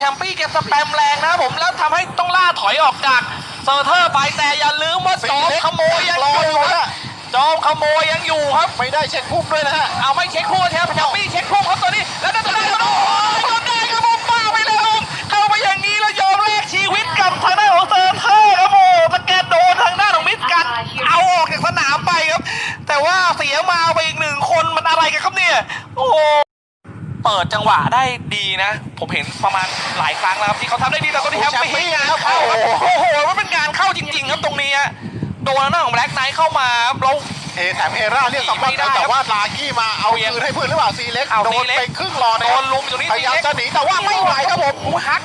แชมปี้แกสแปมแรงนะครับผมแล้วทำให้ต้องล่าถอยออกจากเซอร์เทอร์ไปแต่อย่าลืมว่าจอมขโมยยังอยู่ครับจอมขโมยยังอยู่ครับไม่ได้เช็คพุ่มด้วยนะฮะเอาไม่เช็คคู่แชมป์แชมปี้เช็คคู่ครับตัวนี้แล้วนั่นจะได้ก็โอ้ยยอมได้ครับผมป้าไปเลยครับเข้าไปอย่างนี้แล้วยอมแลกชีวิตกับทางด้านของเซอร์เทอร์ครับโอ้สแกนโดนทางด้านของมิสกันเอาออกจากสนามไปครับ แต่ว่าเสียมาไปอีกหนึ่งคนมันอะไรกันครับเนี่ยโอ้โห เปิดจังหวะได้ดีนะ ผมเห็นประมาณหลายครั้งแล้วครับที่เขาทำได้ดีแต่ตัวนี้แฮมไม่เห็นงานเข้าครับโอ้โหมันเป็นงานเข้าจริง ๆ ครับตรงนี้ฮะโดนทางด้านของแบล็กไนท์เข้ามาครับเราเอแถมเอร่าเรียกสำคัญแต่ว่าลากี้มาเอาคืนให้เพื่อนหรือเปล่าซีเล็กเอาโดซีนเล็กไปครึ่งหลอดนะโดครับนลุมอยู่ตรงนี้พยายามจะหนีแต่ว่าไม่ไหวครับผมโอ้โหฮัก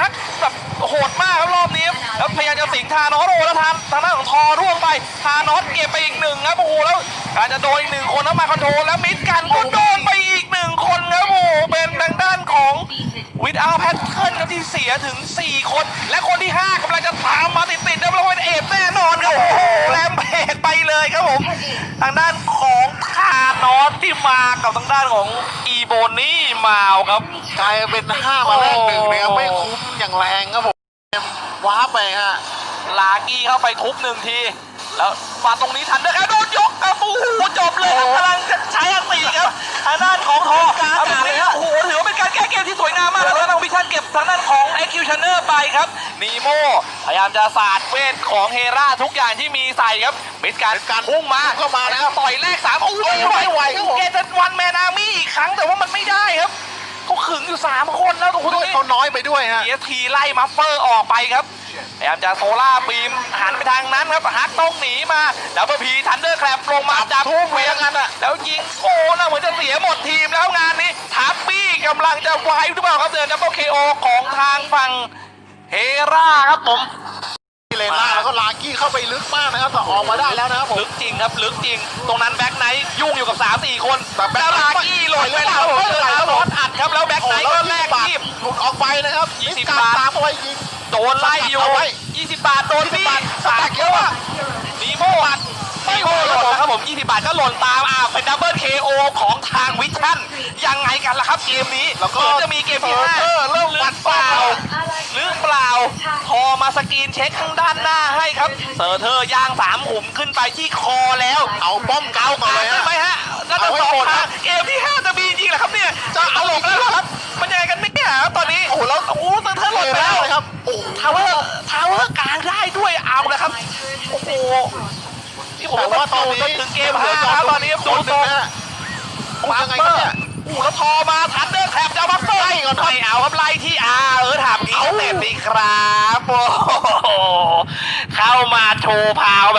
ฮักแบบโหดมากครับรอบนี้ครับแล้วพยายามจะสิงทานอสโอ้แล้วทานทางด้านของทอร่วงไปทานอสเก็บไปอีกหนึ่งครับโอ้โหแล้วการจะโดนอีกหนึ่งคนแล้วมาคอนโทรลแล้วมิดกันก็โดนไปอีกหนึ่ง คนครับโอ้โหเป็นทางด้านของวิดเอาแพทเทิร์นครับที่เสียถึง 4 คน และคนที่ 5กำลังจะตามมาติดๆนะเพราะว่าเป็นเอฟแน่นอนครับโอ้โหแรมเพจไปเลยครับผม ทางด้านของทานอสที่มากับทางด้านของอีโบนี่มาครับ กลายเป็นห้ามาแรกหนึ่งนะครับไม่คุ้มอย่างแรงครับผมว้าร์ปไปฮะลากี้เข้าไปทุบหนึ่งที แล้วมาตรงนี้ทันด้วยครับโดนยกครับโอ้โหจบเลยครับกำลังจะใช้อันตีครับทางด้านของทอเอาตรงนี้โอ้โหถือว่าเป็นการแก้เกมที่สวยงามมากแล้วทางด้านของวิชันเก็บทางด้านของ Executioner ไปครับนีโมพยายามจะสาดเวทของเฮราทุกอย่างที่มีใส่ครับมิดการมิดการพุ่งมาเข้ามานะครับต่อยแรกสามโอ้โหไม่ไหวครับผมแกจะวันแมนอาร์มี่อีกครั้งแต่ว่ามันไม่ได้ครับเขาขึงอยู่สามคนแล้วตรงด้วยนี้เขาน้อยไปด้วยฮะเอทีไล่มัฟเฟอร์ออกไปครับ พยายามจะโซล่าบีมหันไปทางนั้นครับฮักต้องหนีมาแล้วพอพีทันเดอร์แคลบลงมาจับทุ่มเวียงไว้อย่างนั้นอะแล้วยิงโอ้นะเหมือนจะเสียหมดทีมแล้วงานนี้ทับปี้กำลังจะไวหรือเปล่าครับเดินดับเบิลเคโอของทางฝั่งเฮราครับผมเลน่าแล้วก็ลากี้เข้าไปลึกมากนะครับแต่ออกมาได้แล้วนะครับผมลึกจริงครับลึกจริง ตรงนั้นแบ็คไนท์ยุ่งอยู่กับ3 4คนแต่แบ็แล้วคไนลาท์กี้หล่นไปแล้วไม่เจเป็นอไรแล้วครับผมรถอัดครับแล้วแบ็คโอ้ไนท์แล้วก็แลยี่กบาททีมหลุดออกไปนะครับยี่สิบการบาทตามเข้าไปยิงโดนไล่อยู่เอาไว้20 บาทโดนพี่สาสามมเยอะอะนีโม่นีโม่หล่นนะครับผม20 บาทก็หล่นตามอ่าเป็นดับเบิลเคโอของทางวิชั่นยังไงกันล่ะครับเกมนี้แล้วก็เหมือนจะมีเกมที่ห้าเออเริ่มหรือปัดเปล่าเป้าหรือเปล่า พอมาสกรีนเช็คข้างด้านหน้าให้ครับ เซอร์เธอร์ย่างสามหุมขึ้นไปที่คอแล้ว เอาป้อมเก้าก่อนเลยได้ฮะไหมฮะน่าจะเอาให้สองหมดทางฮะเกมที่ห้าจะมีจริงเหรอครับเนี่ยจะเอาหลงแล้ว แต่ว่าว่าตตออนนจนี้นถึงเกมห้าครับตอนนี้คดูนหทนึ่รงงนะฮะโอ้มายังไงเปคอรับร์เนี่ยโอ้แล้วทอมาทันเดอร์แคบจะเอามาเฟอร์ไล่ก่อนครับไม่เอาครับไล่ที่อาเออถามงี้เต็มดีครับโอ้โหเข้ามาโชว์พาวแบบ